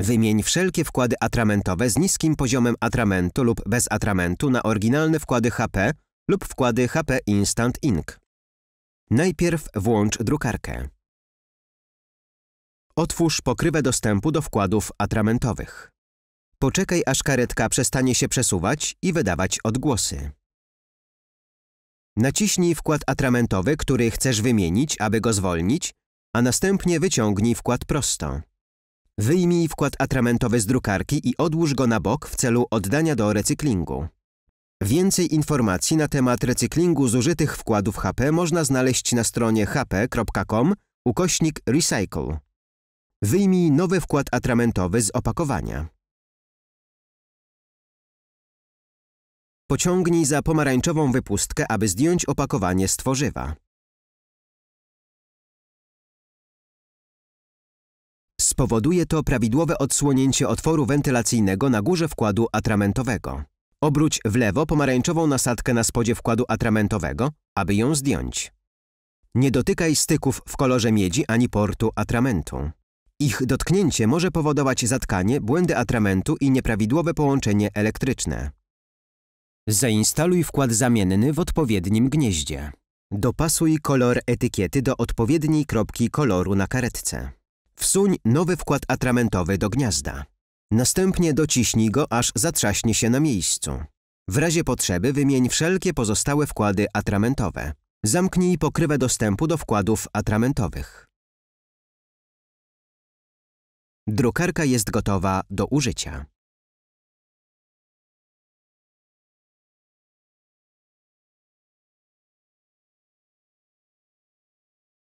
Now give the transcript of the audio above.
Wymień wszelkie wkłady atramentowe z niskim poziomem atramentu lub bez atramentu na oryginalne wkłady HP lub wkłady HP Instant Ink. Najpierw włącz drukarkę. Otwórz pokrywę dostępu do wkładów atramentowych. Poczekaj, aż karetka przestanie się przesuwać i wydawać odgłosy. Naciśnij wkład atramentowy, który chcesz wymienić, aby go zwolnić, a następnie wyciągnij wkład prosto. Wyjmij wkład atramentowy z drukarki i odłóż go na bok w celu oddania do recyklingu. Więcej informacji na temat recyklingu zużytych wkładów HP można znaleźć na stronie hp.com ukośnik recycle. Wyjmij nowy wkład atramentowy z opakowania. Pociągnij za pomarańczową wypustkę, aby zdjąć opakowanie z tworzywa. Spowoduje to prawidłowe odsłonięcie otworu wentylacyjnego na górze wkładu atramentowego. Obróć w lewo pomarańczową nasadkę na spodzie wkładu atramentowego, aby ją zdjąć. Nie dotykaj styków w kolorze miedzi ani portu atramentu. Ich dotknięcie może powodować zatkanie, błędy atramentu i nieprawidłowe połączenie elektryczne. Zainstaluj wkład zamienny w odpowiednim gnieździe. Dopasuj kolor etykiety do odpowiedniej kropki koloru na karetce. Wsuń nowy wkład atramentowy do gniazda. Następnie dociśnij go, aż zatrzaśnie się na miejscu. W razie potrzeby wymień wszelkie pozostałe wkłady atramentowe. Zamknij pokrywę dostępu do wkładów atramentowych. Drukarka jest gotowa do użycia.